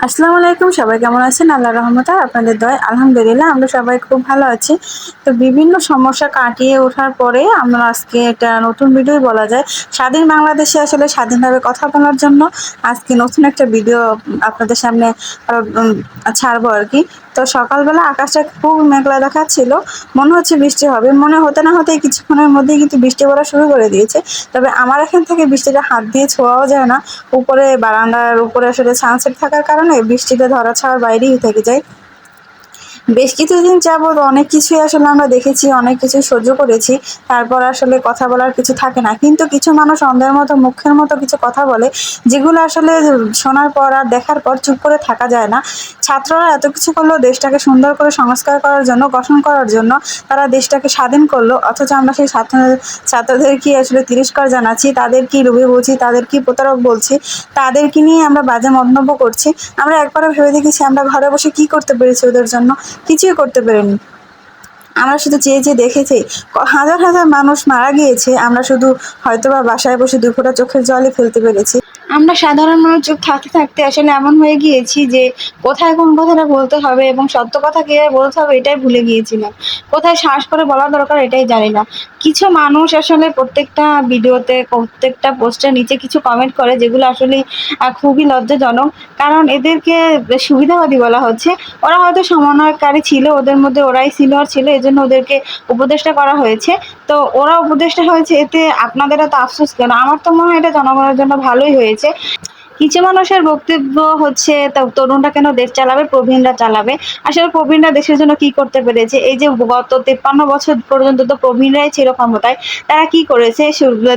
আসসালামু আলাইকুম, সবাই কেমন আছেন? আল্লাহ রহমতে আপনাদের দয় আলহামদুলিল্লাহ, আমরা সবাই খুব ভালো আছি। তো বিভিন্ন সমস্যা কাটিয়ে ওঠার পরে আমরা আজকে এটা নতুন ভিডিও বলা যায়। স্বাধীন বাংলাদেশে আসলে স্বাধীনভাবে কথা বলার জন্য আজকে নতুন একটা ভিডিও আপনাদের সামনে ছাড়বো আর কি। তো সকালবেলা আকাশটা খুব মেঘলা দেখাচ্ছিল। মনে হচ্ছে বৃষ্টি হবে। মনে হতে না হতে কিছুক্ষণের মধ্যেই কিন্তু বৃষ্টি পড়া শুরু করে দিয়েছে। তবে আমার এখান থেকে বৃষ্টিটা হাত দিয়ে ছোঁয়াও যায় না। উপরে বারান্দার উপরে আসলে সানসেট থাকার কারণে বৃষ্টিটা ধরা ছাড়ার বাইরেই থেকে যায়। বেশ কিছুদিন যাবৎ অনেক কিছুই আসলে আমরা দেখেছি, অনেক কিছু সহ্য করেছি। তারপর আসলে কথা বলার কিছু থাকে না। কিন্তু কিছু মানুষ অন্ধের মতো, মুখের মতো কিছু কথা বলে, যেগুলো আসলে শোনার পর আর দেখার পর চুপ করে থাকা যায় না। ছাত্ররা এত কিছু করল দেশটাকে সুন্দর করে সংস্কার করার জন্য, গঠন করার জন্য তারা দেশটাকে স্বাধীন করল। অথচ আমরা সেই ছাত্র, ছাত্রদের কি আসলে তিরস্কার জানাচ্ছি? তাদের কি রুবি বলছি? তাদের কি প্রতারক বলছি? তাদেরকে নিয়ে আমরা বাজে মন্তব্য করছি। আমরা একবারও ভেবে দেখেছি আমরা ঘরে বসে কি করতে পেরেছি ওদের জন্য? কিছুই করতে পারেনি। আমরা শুধু চেয়ে চেয়ে দেখেছি হাজার হাজার মানুষ মারা গিয়েছে, আমরা শুধু হয়তোবা বাসায় বসে দুপুরা চোখের জলে ফেলতে পেরেছি। আমরা সাধারণ মানুষ চুপ থাকতে থাকতে আসলে এমন হয়ে গিয়েছি যে কোথায় কোন কথাটা বলতে হবে এবং সত্য কথা কীভাবে বলতে হবে এটাই ভুলে গিয়েছিলাম। কোথায় শ্বাস করে বলা দরকার এটাই জানি না। কিছু মানুষ আসলে প্রত্যেকটা ভিডিওতে, প্রত্যেকটা পোস্টের নিচে কিছু কমেন্ট করে যেগুলো আসলে খুবই লজ্জাজনক। কারণ এদেরকে সুবিধাবাদী বলা হচ্ছে। ওরা হয়তো সমন্বয়কারী ছিল, ওদের মধ্যে ওরাই সিনিয়র ছিল, এজন্য ওদেরকে উপদেষ্টা করা হয়েছে। তো ওরা উপদেষ্টা হয়েছে, এতে আপনাদেরও তো আফসোস কেন? আমার তো মনে হয় এটা জনগণের জন্য ভালোই হয়েছে। 네. কিছু মানুষের বক্তব্য হচ্ছে তরুণরা কেন দেশ চালাবে, প্রবীণরা চালাবে? আসলে প্রবীণরা দেশের জন্য কি করতে পেরেছে? এই যে গত তেপ্পান্ন বছর পর্যন্ত তো প্রবীণরাই ছিল ক্ষমতায়, তারা কি করেছে?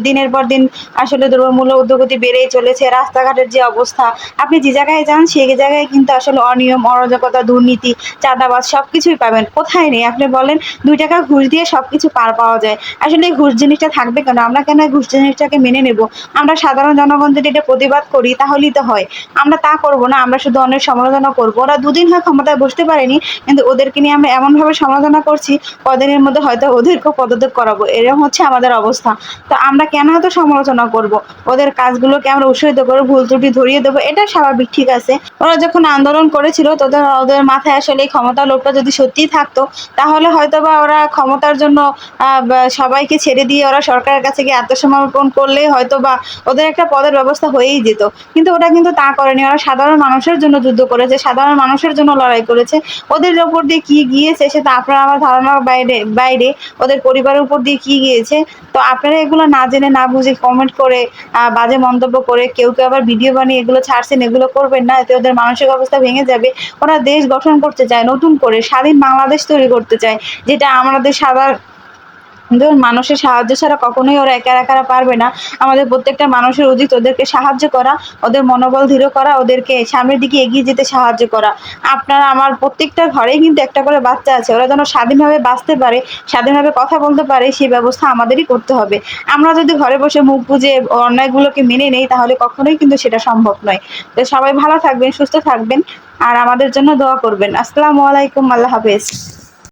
দিনের পর দিন আসলে দ্রব্যমূল্য উদ্যোগতি বেড়েই চলেছে, রাস্তাঘাটের যে অবস্থা, আপনি যে জায়গায় যান, সেই জায়গায় কিন্তু আসলে অনিয়ম, অরাজকতা, দুর্নীতি, চাঁদাবাজ সব কিছুই পাবেন। কোথায় নেই? আপনি বলেন, দুই টাকা ঘুষ দিয়ে সব কিছু পার পাওয়া যায়। আসলে ঘুষ জিনিসটা থাকবে কেন? আমরা কেন ঘুষ জিনিসটাকে মেনে নেব? আমরা সাধারণ জনগণ যদি এটা প্রতিবাদ করি তাহলেই তো হয়। আমরা তা করব না, আমরা শুধু অনেক সমালোচনা করব। ওরা দুদিন হয় ক্ষমতায় বসতে পারেনি, কিন্তু ওদেরকে নিয়ে আমরা এমনভাবে সমালোচনা করছি, কদিনের মধ্যে হয়তো ওদেরকেও পদত্যাগ করাবো। এরকম হচ্ছে আমাদের অবস্থা। তো আমরা কেন এত সমালোচনা করব? ওদের কাজগুলোকে আমরা উৎসাহিত করে ভুল ত্রুটি ধরিয়ে দেবো, এটা স্বাভাবিক, ঠিক আছে। ওরা যখন আন্দোলন করেছিল তোদের ওদের মাথায় আসলে এই ক্ষমতা লোভটা যদি সত্যিই থাকতো, তাহলে হয়তো বা ওরা ক্ষমতার জন্য সবাইকে ছেড়ে দিয়ে ওরা সরকারের কাছে গিয়ে আত্মসমর্পণ করলে হয়তো বা ওদের একটা পদের ব্যবস্থা হয়েই যেত। কিন্তু ওটা কিন্তু তা করেনি। ওরা সাধারণ মানুষের জন্য যুদ্ধ করেছে, সাধারণ মানুষের জন্য লড়াই করেছে। ওদের ওপর দিয়ে কি গিয়েছে সেটা আপনারা আমার ধারণার বাইরে বাইরে, ওদের পরিবারের উপর দিয়ে কি গিয়েছে? তো আপনারা এগুলো না জেনে, না বুঝে কমেন্ট করে বাজে মন্তব্য করে কেউ কেউ আবার ভিডিও বানিয়ে এগুলো ছাড়ছেন, এগুলো করবেন না, এতে ওদের মানসিক অবস্থা ভেঙে যাবে। ওরা দেশ গঠন করতে চায়, নতুন করে স্বাধীন বাংলাদেশ তৈরি করতে চায়, যেটা আমাদের সাধারণ ধরুন মানুষের সাহায্য ছাড়া কখনোই ওরা একা একা পারবে না। আমাদের প্রত্যেকটা মানুষের উচিত ওদেরকে সাহায্য করা, ওদের মনোবল দৃঢ় করা, ওদেরকে সামনের দিকে এগিয়ে যেতে সাহায্য করা। আপনারা আমার প্রত্যেকটা ঘরেই কিন্তু একটা করে বাচ্চা আছে, ওরা যেন স্বাধীনভাবে বাঁচতে পারে, স্বাধীনভাবে কথা বলতে পারে সেই ব্যবস্থা আমাদেরই করতে হবে। আমরা যদি ঘরে বসে মুখ বুঝে অন্যায়গুলোকে মেনে নেই, তাহলে কখনোই কিন্তু সেটা সম্ভব নয়। তো সবাই ভালো থাকবেন, সুস্থ থাকবেন, আর আমাদের জন্য দোয়া করবেন। আসসালামু আলাইকুম, আল্লাহ হাফেজ।